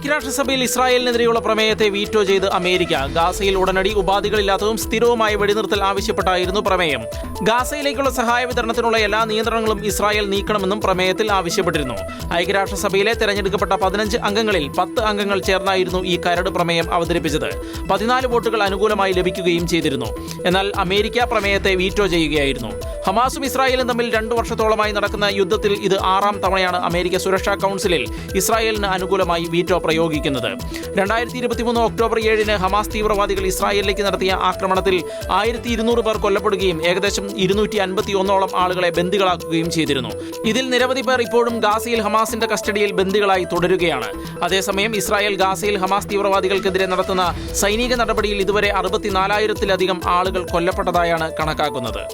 ഐക്യരാഷ്ട്രസഭയിൽ ഇസ്രായേലിനെതിരെയുള്ള പ്രമേയത്തെ വീറ്റോ ചെയ്ത് അമേരിക്ക. ഗാസയിൽ ഉടനടി ഉപാധികളില്ലാത്തതും സ്ഥിരവുമായ വെടിനിർത്തൽ ആവശ്യപ്പെട്ടായിരുന്നു പ്രമേയം. ഗാസയിലേക്കുള്ള സഹായ വിതരണത്തിനുള്ള എല്ലാ നിയന്ത്രണങ്ങളും ഇസ്രായേൽ നീക്കണമെന്നും പ്രമേയത്തിൽ ആവശ്യപ്പെട്ടിരുന്നു. ഐക്യരാഷ്ട്രസഭയിലെ തെരഞ്ഞെടുക്കപ്പെട്ട പതിനഞ്ച് അംഗങ്ങളിൽ പത്ത് അംഗങ്ങൾ ചേർന്നായിരുന്നു ഈ കരട് പ്രമേയം അവതരിപ്പിച്ചത്. പതിനാല് വോട്ടുകൾ അനുകൂലമായി ലഭിക്കുകയും ചെയ്തിരുന്നു. എന്നാൽ അമേരിക്ക പ്രമേയത്തെ വീറ്റോ ചെയ്യുകയായിരുന്നു. ഹമാസും ഇസ്രായേലും തമ്മിൽ രണ്ടു വർഷത്തോളമായി നടക്കുന്ന യുദ്ധത്തിൽ ഇത് ആറാം തവണയാണ് അമേരിക്ക സുരക്ഷാ കൗൺസിലിൽ ഇസ്രായേലിന് അനുകൂലമായി വീറ്റോ പ്രയോഗിക്കുന്നത്. രണ്ടായിരത്തി ഇരുപത്തിമൂന്ന് ഒക്ടോബർ ഏഴിന് ഹമാസ് തീവ്രവാദികൾ ഇസ്രായേലിലേക്ക് നടത്തിയ ആക്രമണത്തിൽ ആയിരത്തി ഇരുന്നൂറ് പേർ കൊല്ലപ്പെടുകയും ഏകദേശം ഇരുന്നൂറ്റി അൻപത്തി ഒന്നോളം ആളുകളെ ബന്ദികളാക്കുകയും ചെയ്തിരുന്നു. ഇതിൽ നിരവധി പേർ ഇപ്പോഴും ഗാസയിൽ ഹമാസിന്റെ കസ്റ്റഡിയിൽ ബന്ദികളായി തുടരുകയാണ്. അതേസമയം ഇസ്രായേൽ ഗാസയിൽ ഹമാസ് തീവ്രവാദികൾക്കെതിരെ നടത്തുന്ന സൈനിക നടപടിയിൽ ഇതുവരെ അറുപത്തിനാലായിരത്തിലധികം ആളുകൾ കൊല്ലപ്പെട്ടതായാണ് കണക്കാക്കുന്നത്.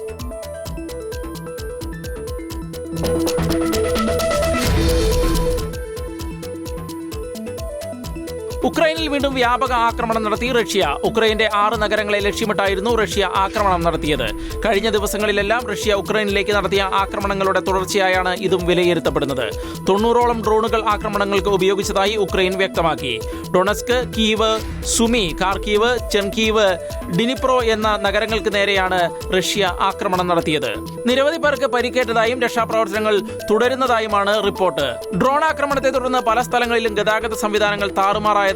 ഉക്രൈനിൽ വീണ്ടും വ്യാപക ആക്രമണം നടത്തി റഷ്യ. ഉക്രൈന്റെ ആറ് നഗരങ്ങളെ ലക്ഷ്യമിട്ടായിരുന്നു റഷ്യ ആക്രമണം നടത്തിയത്. കഴിഞ്ഞ ദിവസങ്ങളിലെല്ലാം റഷ്യ ഉക്രൈനിലേക്ക് നടത്തിയ ആക്രമണങ്ങളുടെ തുടർച്ചയായാണ് ഇതും വിലയിരുത്തപ്പെടുന്നത്. തൊണ്ണൂറോളം ഡ്രോണുകൾ ആക്രമണങ്ങൾക്ക് ഉപയോഗിച്ചതായി ഉക്രൈൻ വ്യക്തമാക്കി. ഡൊണസ്ക് കീവ് സുമി കാർക്കീവ് ചെൻകീവ് ഡിനിപ്രോ എന്ന നഗരങ്ങൾക്ക് നേരെയാണ് റഷ്യ ആക്രമണം നടത്തിയത്. നിരവധി പേർക്ക് പരിക്കേറ്റതായും രക്ഷാപ്രവർത്തനങ്ങൾ തുടരുന്നതായുമാണ് റിപ്പോർട്ട്. ഡ്രോൺ ആക്രമണത്തെ തുടർന്ന് പല സ്ഥലങ്ങളിലും ഗതാഗത സംവിധാനങ്ങൾ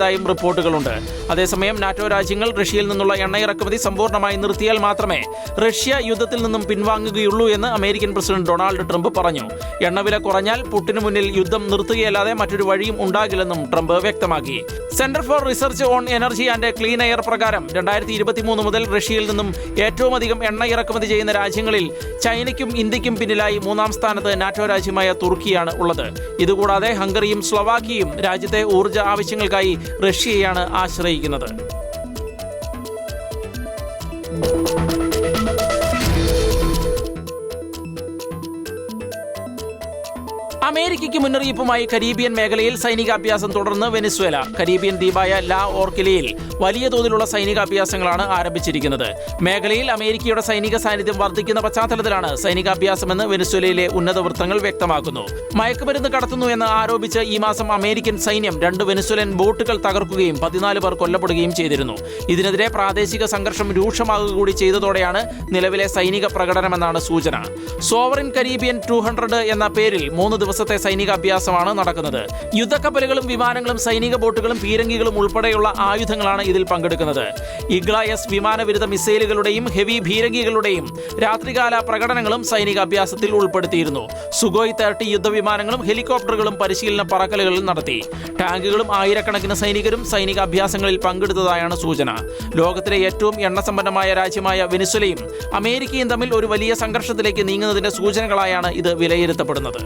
താറുമാറായതായും റിപ്പോർട്ടുകളുണ്ട്. അതേസമയം നാറ്റോ രാജ്യങ്ങൾ റഷ്യയിൽ നിന്നുള്ള എണ്ണ ഇറക്കുമതി സമ്പൂർണമായി നിർത്തിയാൽ മാത്രമേ റഷ്യ യുദ്ധത്തിൽ നിന്നും പിൻവാങ്ങുകയുള്ളൂ എന്ന് അമേരിക്കൻ പ്രസിഡന്റ് ഡൊണാൾഡ് ട്രംപ് പറഞ്ഞു. എണ്ണവില കുറഞ്ഞാൽ പുട്ടിന് മുന്നിൽ യുദ്ധം നിർത്തുകയല്ലാതെ മറ്റൊരു വഴിയും ഉണ്ടാകില്ലെന്നും ട്രംപ് വ്യക്തമാക്കി. Centre for research on energy and clean air പ്രകാരം രണ്ടായിരത്തി ഇരുപത്തിമൂന്ന് മുതൽ റഷ്യയിൽ നിന്നും ഏറ്റവും അധികം എണ്ണ ഇറക്കുമതി ചെയ്യുന്ന രാജ്യങ്ങളിൽ ചൈനയ്ക്കും ഇന്ത്യക്കും പിന്നിലായി മൂന്നാം സ്ഥാനത്ത് നാറ്റോ രാജ്യമായ തുർക്കിയാണ് ഉള്ളത്. ഇതുകൂടാതെ ഹംഗറിയും സ്ലൊവാക്കിയും രാജ്യത്തെ ഊർജ ആവശ്യങ്ങൾക്കായി റഷ്യയെയാണ് ആശ്രയിക്കുന്നത്. അമേരിക്കയ്ക്ക് മുന്നറിയിപ്പുമായി കരീബിയൻ മേഖലയിൽ സൈനികാഭ്യാസം തുടർന്ന് വെനിസ്വേല. കരീബിയൻ ദ്വീപായ ലാ ഓർക്കിലയിൽ വലിയ തോതിലുള്ള സൈനികാഭ്യാസങ്ങളാണ് ആരംഭിച്ചിരിക്കുന്നത്. മേഖലയിൽ അമേരിക്കയുടെ സൈനിക സാന്നിധ്യം വർദ്ധിക്കുന്ന പശ്ചാത്തലത്തിലാണ് സൈനികാഭ്യാസമെന്ന് വെനിസ്വേലയിലെ ഉന്നത വൃത്തങ്ങൾ വ്യക്തമാക്കുന്നു. മയക്കുമരുന്ന് കടത്തുന്നു എന്ന് ആരോപിച്ച് ഈ മാസം അമേരിക്കൻ സൈന്യം രണ്ട് വെനിസ്വേലൻ ബോട്ടുകൾ തകർക്കുകയും പതിനാല് പേർ കൊല്ലപ്പെടുകയും ചെയ്തിരുന്നു. ഇതിനെതിരെ പ്രാദേശിക സംഘർഷം രൂക്ഷമാകുക കൂടി ചെയ്തതോടെയാണ് നിലവിലെ സൈനിക പ്രകടനമെന്നാണ് സൂചന. സോവറിൻ കരീബിയൻ ടു എന്ന പേരിൽ മൂന്ന് ദിവസത്തെ സൈനിക അഭ്യാസമാണ് നടക്കുന്നത്. യുദ്ധക്കപ്പലുകളും വിമാനങ്ങളും സൈനിക ബോട്ടുകളും പീരങ്കികളും ഉൾപ്പെടെയുള്ള ആയുധങ്ങളാണ് ഇതിൽ പങ്കെടുക്കുന്നത്. ഇഗ്ല എസ് വിമാനവിരുദ്ധ മിസൈലുകളുടെയും ഹെവി ഭീരങ്കികളുടെയും രാത്രികാല പ്രകടനങ്ങളും സൈനിക അഭ്യാസത്തിൽ ഉൾപ്പെടുത്തിയിരുന്നു. സുഗോയ് തേർട്ടി യുദ്ധവിമാനങ്ങളും ഹെലികോപ്റ്ററുകളും പരിശീലന പറക്കലുകളിൽ നടത്തി. ടാങ്കുകളും ആയിരക്കണക്കിന് സൈനികരും സൈനിക അഭ്യാസങ്ങളിൽ പങ്കെടുത്തതായാണ് സൂചന. ലോകത്തിലെ ഏറ്റവും എണ്ണസമ്പന്നമായ രാജ്യമായ വെനിസ്വലയും അമേരിക്കയും തമ്മിൽ ഒരു വലിയ സംഘർഷത്തിലേക്ക് നീങ്ങുന്നതിന്റെ സൂചനകളായാണ് ഇത് വിലയിരുത്തപ്പെടുന്നത്.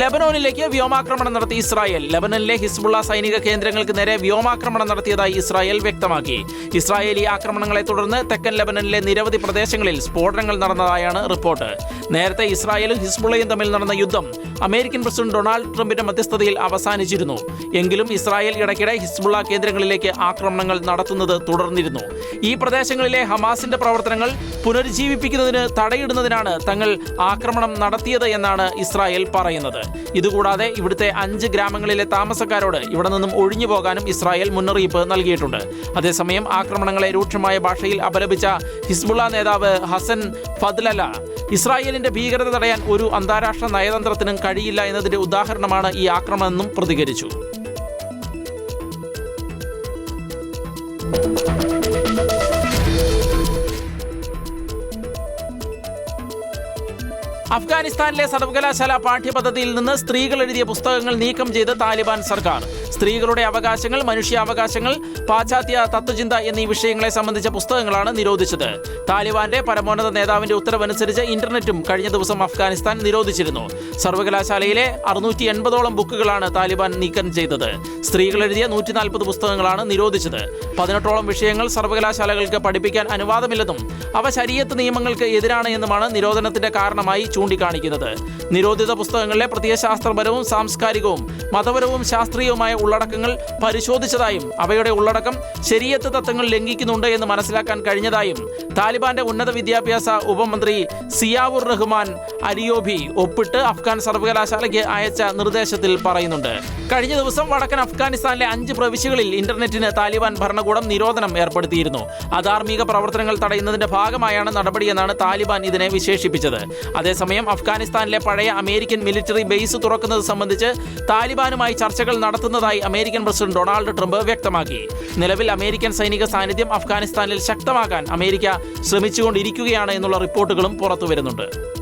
ലെബനോനിലേക്ക് വ്യോമാക്രമണം നടത്തി ഇസ്രായേൽ. ലെബനനിലെ ഹിസ്ബുള്ള സൈനിക കേന്ദ്രങ്ങൾക്ക് നേരെ വ്യോമാക്രമണം നടത്തിയതായി ഇസ്രായേൽ വ്യക്തമാക്കി. ഇസ്രായേലി ആക്രമണങ്ങളെ തുടർന്ന് തെക്കൻ ലെബനനിലെ നിരവധി പ്രദേശങ്ങളിൽ സ്ഫോടനങ്ങൾ നടന്നതായാണ് റിപ്പോർട്ട്. നേരത്തെ ഇസ്രായേലും ഹിസ്ബുള്ളയും തമ്മിൽ നടന്ന യുദ്ധം അമേരിക്കൻ പ്രസിഡന്റ് ഡൊണാൾഡ് ട്രംപിന്റെ മധ്യസ്ഥതയിൽ അവസാനിച്ചിരുന്നു. എങ്കിലും ഇസ്രായേൽ ഇടയ്ക്കിടെ ഹിസ്ബുള്ള കേന്ദ്രങ്ങളിലേക്ക് ആക്രമണങ്ങൾ നടത്തുന്നത് തുടർന്നിരുന്നു. ഈ പ്രദേശങ്ങളിലെ ഹമാസിന്റെ പ്രവർത്തനങ്ങൾ പുനരുജ്ജീവിപ്പിക്കുന്നതിന് തടയിടുന്നതിനാണ് തങ്ങൾ ആക്രമണം നടത്തിയത് എന്നാണ് ഇസ്രായേൽ പറയുന്നത്. ഇതുകൂടാതെ ഇവിടുത്തെ അഞ്ച് ഗ്രാമങ്ങളിലെ താമസക്കാരോട് ഇവിടെ നിന്നും ഒഴിഞ്ഞു പോകാനും ഇസ്രായേൽ മുന്നറിയിപ്പ് നൽകിയിട്ടുണ്ട്. അതേസമയം ആക്രമണങ്ങളെ രൂക്ഷമായ ഭാഷയിൽ അപലപിച്ച ഹിസ്ബുള്ള നേതാവ് ഹസൻ ഫദ്ലല ഇസ്രായേലിന്റെ ഭീകരത തടയാൻ ഒരു അന്താരാഷ്ട്ര നയതന്ത്രത്തിനും കഴിയില്ല എന്നതിന്റെ ഉദാഹരണമാണ് ഈ ആക്രമണമെന്നും പ്രതികരിച്ചു. അഫ്ഗാനിസ്ഥാനിലെ സർവകലാശാല പാഠ്യപദ്ധതിയിൽ നിന്ന് സ്ത്രീകൾ എഴുതിയ പുസ്തകങ്ങൾ നീക്കം ചെയ്ത് താലിബാൻ സർക്കാർ. സ്ത്രീകളുടെ അവകാശങ്ങൾ മനുഷ്യാവകാശങ്ങൾ പാശ്ചാത്യ തത്വചിന്ത എന്നീ വിഷയങ്ങളെ സംബന്ധിച്ച പുസ്തകങ്ങളാണ് നിരോധിച്ചത്. താലിബാന്റെ പരമോന്നത നേതാവിന്റെ ഉത്തരവനുസരിച്ച് ഇന്റർനെറ്റും കഴിഞ്ഞ ദിവസം അഫ്ഗാനിസ്ഥാൻ നിരോധിച്ചിരുന്നു. സർവകലാശാലയിലെ അറുന്നൂറ്റി എൺപതോളം ബുക്കുകളാണ് താലിബാൻ നീക്കം ചെയ്തത്. സ്ത്രീകൾ എഴുതിയ നൂറ്റി നാൽപ്പത് പുസ്തകങ്ങളാണ് നിരോധിച്ചത്. പതിനെട്ടോളം വിഷയങ്ങൾ സർവകലാശാലകൾക്ക് പഠിപ്പിക്കാൻ അനുവാദമില്ലെന്നും അവ ശരീരത്ത് നിയമങ്ങൾക്ക് എതിരാണ് എന്നുമാണ് നിരോധനത്തിന്റെ കാരണമായി ചൂണ്ടിക്കാണിക്കുന്നത്. നിരോധിത പുസ്തകങ്ങളിലെ പ്രത്യയശാസ്ത്രപരവും സാംസ്കാരികവും മതപരവും ശാസ്ത്രീയവുമായ ഉള്ളടക്കങ്ങൾ പരിശോധിച്ചതായും അവയുടെ ഉള്ളടക്കം ശരിയത്ത് തത്വങ്ങൾ ലംഘിക്കുന്നുണ്ട് എന്ന് മനസ്സിലാക്കാൻ കഴിഞ്ഞതായും താലിബാന്റെ ഉന്നത വിദ്യാഭ്യാസ ഉപമന്ത്രി സിയാവുർ റഹ്മാൻ അരിയോബി ഒപ്പിട്ട് അഫ്ഗാൻ സർവകലാശാലയ്ക്ക് അയച്ച നിർദ്ദേശത്തിൽ പറയുന്നുണ്ട്. കഴിഞ്ഞ ദിവസം വടക്കൻ അഫ്ഗാനിസ്ഥാനിലെ അഞ്ച് പ്രവിശ്യകളിൽ ഇന്റർനെറ്റിന് താലിബാൻ ഭരണകൂടം നിരോധനം ഏർപ്പെടുത്തിയിരുന്നു. അധാർമിക പ്രവർത്തനങ്ങൾ തടയുന്നതിന്റെ ഭാഗമായാണ് നടപടിയെന്നാണ് താലിബാൻ ഇതിനെ വിശേഷിപ്പിച്ചത്. അതേസമയം അഫ്ഗാനിസ്ഥാനിലെ പഴയ അമേരിക്കൻ മിലിറ്ററി ബേസ് തുറക്കുന്നത് സംബന്ധിച്ച് താലിബാനുമായി ചർച്ചകൾ നടത്തുന്നതായി അമേരിക്കൻ പ്രസിഡന്റ് ഡൊണാൾഡ് ട്രംപ് വ്യക്തമാക്കി. നിലവിൽ അമേരിക്കൻ സൈനിക സാന്നിധ്യം അഫ്ഗാനിസ്ഥാനിൽ ശക്തമാക്കാൻ അമേരിക്ക ശ്രമിച്ചുകൊണ്ടിരിക്കുകയാണ് എന്നുള്ള റിപ്പോർട്ടുകളും പുറത്തുവരുന്നുണ്ട്.